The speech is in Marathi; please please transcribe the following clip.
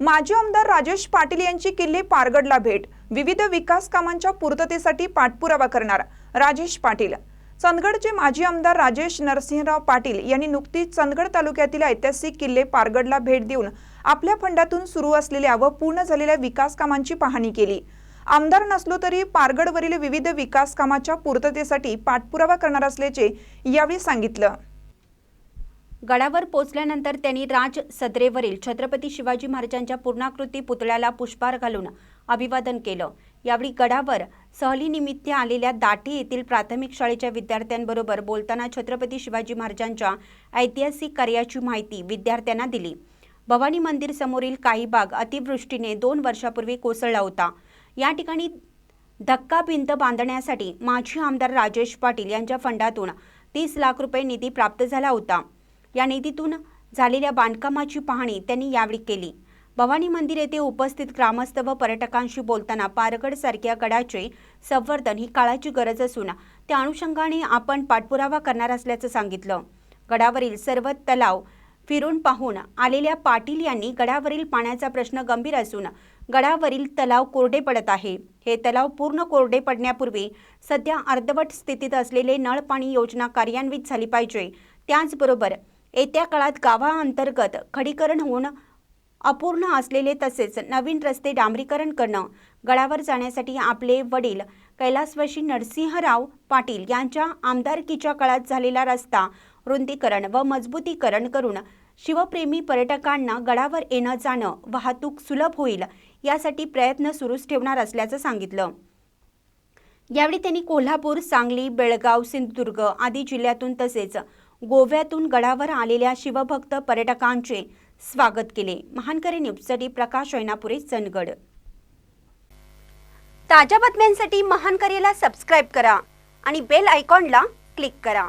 माजी आमदार राजेश पाटील यांची किल्ले पारगडला भेट. विविध विकास कामांच्या पूर्ततेसाठी पाठपुरावा करणार राजेश पाटील. चंदगडचे माजी आमदार राजेश नरसिंहराव पाटील यांनी नुकतीच चंदगड तालुक्यातील ऐतिहासिक किल्ले पारगडला भेट देऊन आपल्या फंडातून सुरू असलेल्या व पूर्ण झालेल्या विकास कामांची पाहणी केली. आमदार नसलो तरी पारगडवरील विविध विकास कामाच्या पूर्ततेसाठी पाठपुरावा करणार असल्याचे यावेळी सांगितलं. गडावर पोचल्यानंतर त्यांनी राज सदरेवरील छत्रपती शिवाजी महाराजांच्या पूर्णाकृती पुतळ्याला पुष्पहार घालून अभिवादन केलं. यावेळी गडावर सहलीनिमित्त आलेल्या दाटी येथील प्राथमिक शाळेच्या विद्यार्थ्यांबरोबर बोलताना छत्रपती शिवाजी महाराजांच्या ऐतिहासिक कार्याची माहिती विद्यार्थ्यांना दिली. भवानी मंदिर समोरील काही भाग अतिवृष्टीने दोन वर्षापूर्वी कोसळला होता. या ठिकाणी धक्का भिंत बांधण्यासाठी माजी आमदार राजेश पाटील यांच्या फंडातून तीस लाख रुपये निधी प्राप्त झाला होता. या निधीतून झालेल्या बांधकामाची पाहणी त्यांनी यावेळी केली. भवानी मंदिर येथे उपस्थित ग्रामस्थ व पर्यटकांशी बोलताना पारगड सारख्या गडाचे संवर्धन ही काळाची गरज असून त्या अनुषंगाने आपण पाठपुरावा करणार असल्याचं सांगितलं. गडावरील सर्व तलाव फिरून पाहून आलेल्या पाटील यांनी गडावरील पाण्याचा प्रश्न गंभीर असून गडावरील तलाव कोरडे पडत आहे. हे तलाव पूर्ण कोरडे पडण्यापूर्वी सध्या अर्धवट स्थितीत असलेले नळ पाणी योजना कार्यान्वित झाली पाहिजे. त्याचबरोबर येत्या काळात गावाअंतर्गत खडीकरण होऊन अपूर्ण असलेले तसेच नवीन रस्ते डांबरीकरण करणं गडावर जाण्यासाठी आपले वडील कैलासवशी नरसिंहराव पाटील यांच्या आमदारकीच्या काळात झालेला रस्ता रुंदीकरण व मजबूतीकरण करून शिवप्रेमी पर्यटकांना गडावर येणं जाणं वाहतूक सुलभ होईल यासाठी प्रयत्न सुरूच ठेवणार असल्याचं सांगितलं. यावेळी त्यांनी कोल्हापूर सांगली बेळगाव सिंधुदुर्ग आदी जिल्ह्यातून तसेच गोव्यातून गडावर आलेल्या शिवभक्त पर्यटकांचे स्वागत केले. महानकरी न्यूजसाठी प्रकाश ऐनापुरे चंदगड. ताज्या बातम्यांसाठी महानकरेला सबस्क्राईब करा आणि बेल आयकॉनला क्लिक करा.